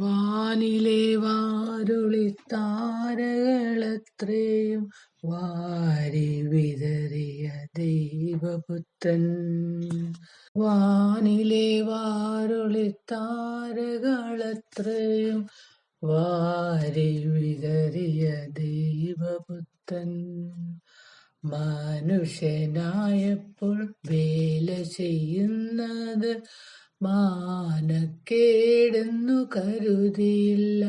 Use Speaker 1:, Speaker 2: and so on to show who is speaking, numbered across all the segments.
Speaker 1: വാനിലെ വാരുളി താരകളത്രയും വാരി വിതറിയ ദൈവപുത്രൻ. വാനിലെ വാരുളി താരകളത്രയും വാരി വിതറിയ ദൈവപുത്രൻ. മനുഷ്യനായപ്പോൾ വേല ചെയ്യുന്നത് മാനക്കേടെന്നു കരുതിയില്ല.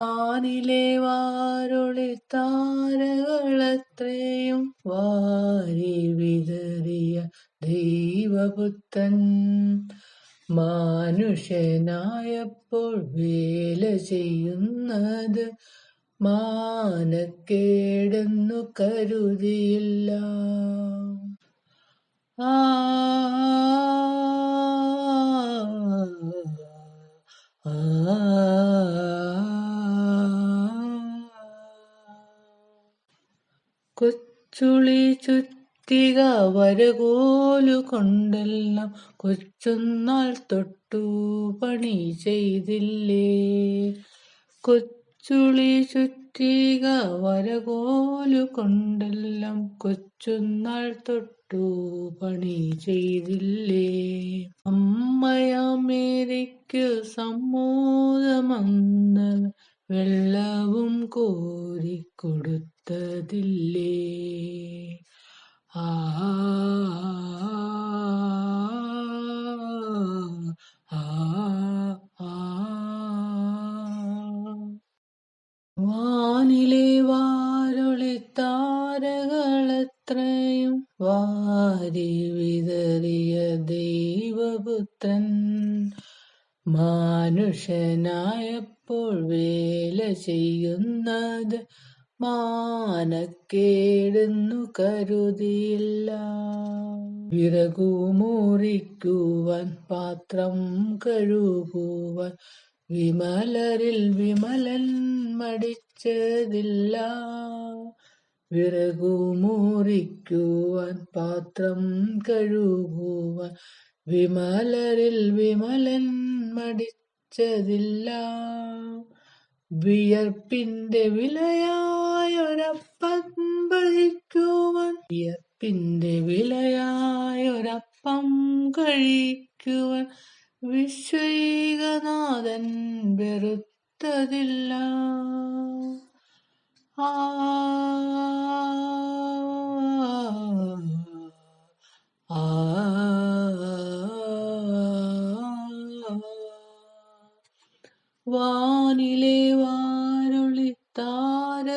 Speaker 1: ആനിലെ വാരൊളി താരകളത്രയും വാരി വിതറിയ ദൈവപുത്തൻ മാനുഷനായപ്പോൾ വേല ചെയ്യുന്നത് മാനക്കേടെന്നു കരുതിയില്ല. ആ കൊച്ചുളി ചുറ്റിക വരകോലു കൊണ്ടെല്ലാം കൊച്ചുന്നാൾ തൊട്ടു പണി ചെയ്തില്ലേ? കൊച്ചുളി ചുറ്റിക വരകോലു കൊണ്ടെല്ലാം കൊച്ചുനാൾ തൊട്ടു പണി ചെയ്തില്ലേ അമ്മയമ്മേരിക്കു സമ്മോദമന്ന വെള്ളവും കോരി കൊടുത്തതില്ലേ ആ താരകളെത്രയും വാരി വിതറിയ ദൈവപുത്രൻ. മാനുഷനായപ്പോൾ വേല ചെയ്യുന്നത് മാനക്കേടുന്നു കരുതിയില്ല. വിറകു പാത്രം കഴുകുവാൻ വിമലരിൽ വിമലൻ മടിച്ചതില്ല. വിറകു മുറിക്കുവാൻ പാത്രം കഴുകുവാൻ വിമലരിൽ വിമലൻ മടിച്ചതില്ല. വിയർപ്പിന്റെ വിലയായൊരപ്പം ഭജിക്കുവാൻ വിയർപ്പിന്റെ വിലയായൊരപ്പം കഴിക്കുവാൻ വിശ്വൈകനാഥൻ വെറുത്തതില്ല. ആ വാനിലെ വാരൊളി താരകളത്രയും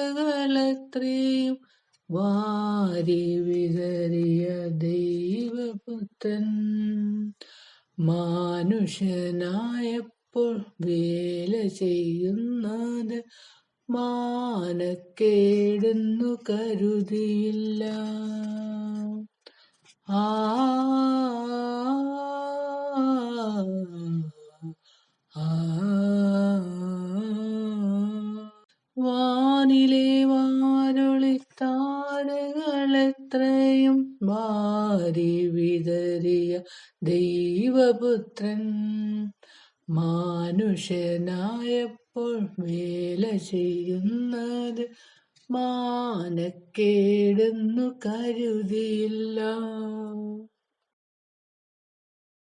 Speaker 1: വാരി വിതറിയ ദൈവപുത്രൻ മാനുഷനായപ്പോൾ വേല ചെയ്യുന്നത് മാനക്കേടെന്നു കരുതിയില്ല ആ വാനിലെ താരകളെത്രയും മാറി വിതറിയ ദൈവപുത്രൻ. മാനുഷനായപ്പോൾ വേല ചെയ്യുന്നത് മാനക്കേടെന്നു കരുതിയില്ല.